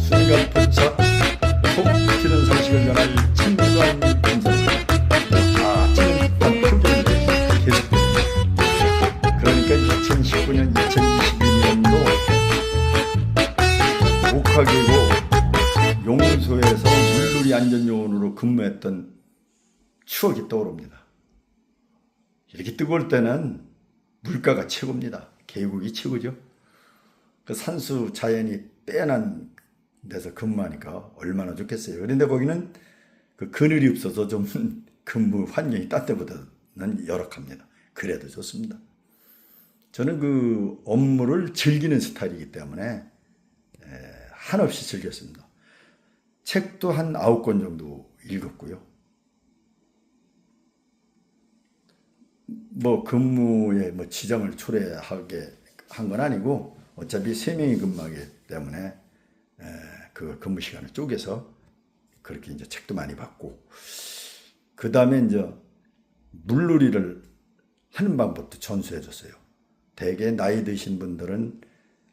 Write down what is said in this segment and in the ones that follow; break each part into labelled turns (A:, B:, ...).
A: 순간 포착 속 튀는 소식을 전할 친구가 감사합니다. 아, 지금 방송들이 계속됩니다. 그러니까 2019년, 2022년도 목화계고 용소에서 물놀이 안전요원으로 근무했던 추억이 떠오릅니다. 이렇게 뜨거울 때는 물가가 최고입니다. 계곡이 최고죠. 그 산수 자연이 빼난 데서 근무하니까 얼마나 좋겠어요. 그런데 거기는 그 그늘이 없어서 좀 근무 환경이 딴 때보다는 열악합니다. 그래도 좋습니다. 저는 그 업무를 즐기는 스타일이기 때문에 에, 한없이 즐겼습니다. 책도 한 아홉 권 정도 읽었고요. 뭐 근무에 뭐 지장을 초래하게 한 건 아니고 어차피 세 명이 근무하기 때문에 에, 그 근무 시간을 쪼개서 그렇게 이제 책도 많이 받고 그 다음에 이제 물놀이를 하는 방법도 전수해 줬어요. 대개 나이 드신 분들은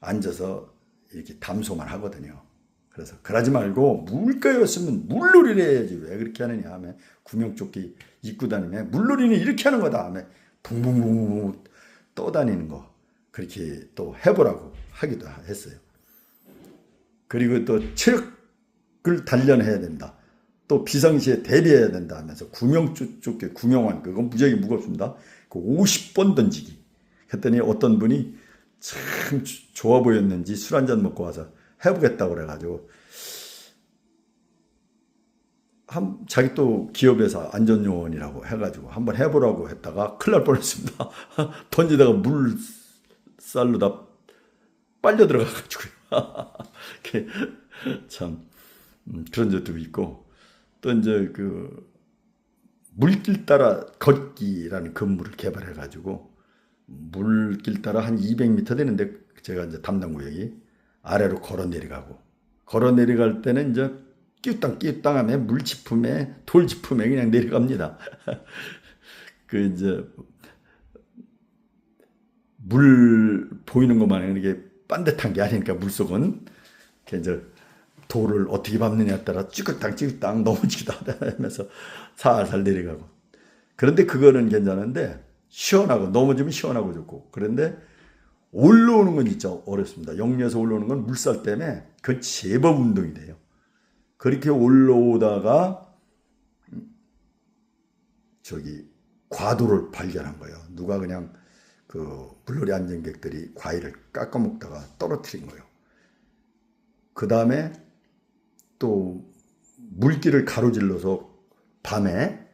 A: 앉아서 이렇게 담소만 하거든요. 그래서 그러지 말고 물가였으면 물놀이를 해야지 왜 그렇게 하느냐 하면 구명조끼 입고 다니면 물놀이는 이렇게 하는 거다 하면 붕붕붕붕 떠다니는 거 그렇게 또 해보라고 하기도 했어요. 그리고 또 체력을 단련해야 된다. 또 비상시에 대비해야 된다 하면서 구명조끼 구명환 그건 무지하게 무겁습니다. 그 50번 던지기. 했더니 어떤 분이 참 좋아 보였는지 술 한 잔 먹고 와서 해보겠다고 그래가지고 한 자기 또 기업에서 안전요원이라고 해가지고 한번 해보라고 했다가 큰일 날 뻔했습니다. 던지다가 물살로 다 빨려 들어가가지고요. 참 음, 그런 적도 있고 또 이제 그 물길 따라 걷기라는 근무를 개발해 가지고 물길 따라 한 200m 되는데 제가 이제 담당 구역이 아래로 걸어 내려가고 걸어 내려갈 때는 이제 끼우땅 끼우땅 하면 물지품에 돌지품에 그냥 내려갑니다. 그 이제 물 보이는 것만 이게 반듯한 게 아니니까 물속은 그 이제 돌을 어떻게 밟느냐에 따라 찌긋땅 찌긋땅 넘어지기도 하면서 살살 내려가고 그런데 그거는 괜찮은데 시원하고 넘어지면 시원하고 좋고 그런데 올라오는 건 진짜 어렵습니다. 영리에서 올라오는 건 물살 때문에 그 제법 운동이 돼요. 그렇게 올라오다가 저기 과도를 발견한 거예요. 누가 그냥 그 물놀이 안전객들이 과일을 깎아 먹다가 떨어뜨린 거예요. 그 다음에 또 물길을 가로질러서 밤에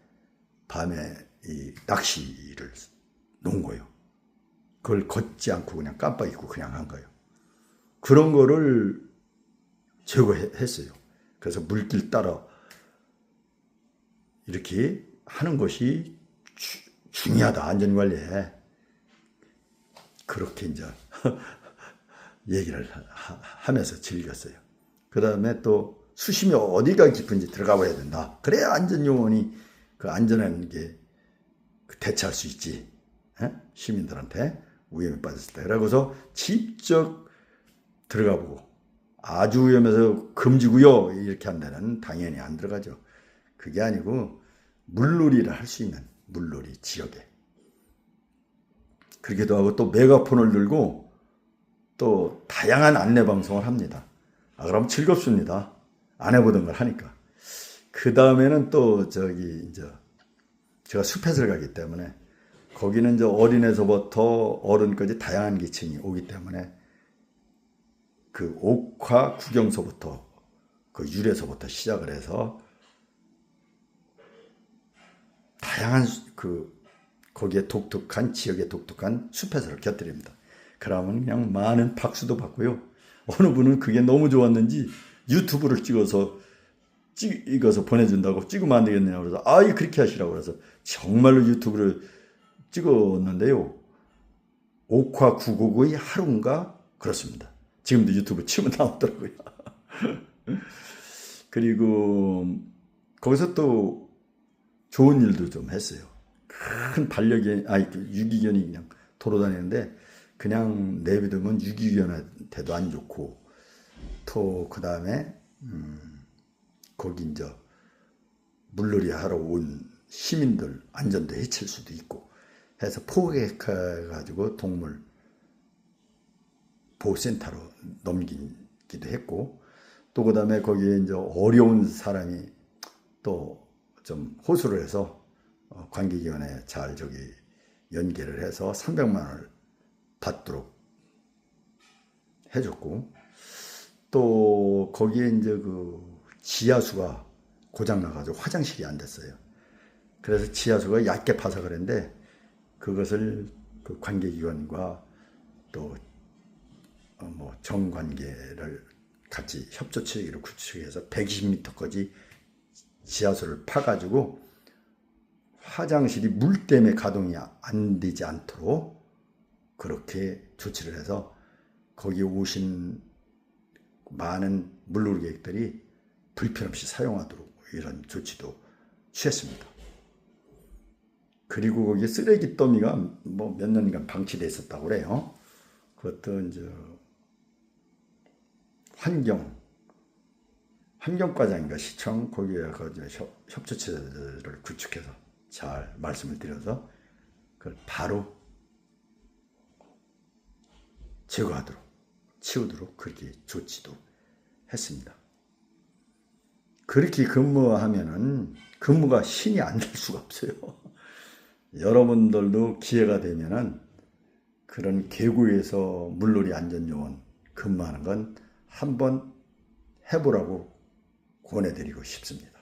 A: 밤에 이 낚시를 놓은 거예요. 그걸 걷지 않고 그냥 깜빡 잊고 그냥 한 거예요. 그런 거를 제거했어요. 그래서 물길 따라 이렇게 하는 것이 주, 중요하다 안전 관리에 그렇게 이제 얘기를 하, 면서 즐겼어요. 그 다음에 또 수심이 어디가 깊은지 들어가 봐야 된다. 그래야 안전요원이 그 안전한 게그 대처할 수 있지. 에? 시민들한테 위험에 빠졌을 때. 그러고서 직접 들어가 보고 아주 위험해서 금지고요. 이렇게 한다는 당연히 안 들어가죠. 그게 아니고 물놀이를 할 수 있는 물놀이 지역에. 그렇게도 하고 또 메가폰을 들고 또 다양한 안내 방송을 합니다. 아, 그럼 즐겁습니다. 안 해보던 걸 하니까. 그 다음에는 또 저기 이제 제가 숲에서 가기 때문에 거기는 이제 어린에서부터 어른까지 다양한 계층이 오기 때문에 그 옥화 구경소부터 그 유래서부터 시작을 해서 다양한 그 거기에 독특한 지역에 독특한 숲에서를 곁들입니다. 그러면 그냥 많은 박수도 받고요. 어느 분은 그게 너무 좋았는지 유튜브를 찍어서 찍 어서 보내준다고 찍으면 안 되겠느냐고 그래서 아이 그렇게 하시라고 그래서 정말로 유튜브를 찍었는데요. 옥화 구곡의 하루인가 그렇습니다. 지금도 유튜브 치면 나오더라고요. 그리고 거기서 또 좋은 일도 좀 했어요. 큰 반려견, 아니 유기견이 그냥 돌아다니는데 그냥 내비두면 유기견한테도 안 좋고 또 그 다음에 음, 거기 이제 물놀이 하러 온 시민들 안전도 해칠 수도 있고 해서 포획해 가지고 동물 보호센터로 넘기기도 했고 또 그 다음에 거기에 이제 어려운 사람이 또 좀 호소를 해서 어, 관계기관에 잘 저기 연계를 해서 300만 원을 받도록 해줬고 또 거기에 이제 그 지하수가 고장 나가지고 화장실이 안 됐어요. 그래서 지하수가 얕게 파서 그랬는데 그것을 그 관계기관과 또 어, 뭐 정관계를 같이 협조 체계를 구축해서 120m까지 지하수를 파가지고 화장실이 물 때문에 가동이 안 되지 않도록 그렇게 조치를 해서 거기 오신 많은 물놀이객들이 불편 없이 사용하도록 이런 조치도 취했습니다. 그리고 거기 쓰레기 더미가 뭐 몇 년간 방치돼 있었다고 그래요. 그것도 이제 환경 환경과장인가 시청 거기에 그 협조체를 구축해서 잘 말씀을 드려서 그걸 바로 제거하도록 치우도록 그렇게 조치도 했습니다. 그렇게 근무하면은 근무가 신이 안될 수가 없어요. 여러분들도 기회가 되면은 그런 계구에서 물놀이 안전요원 근무하는 건 한번 해보라고 권해드리고 싶습니다.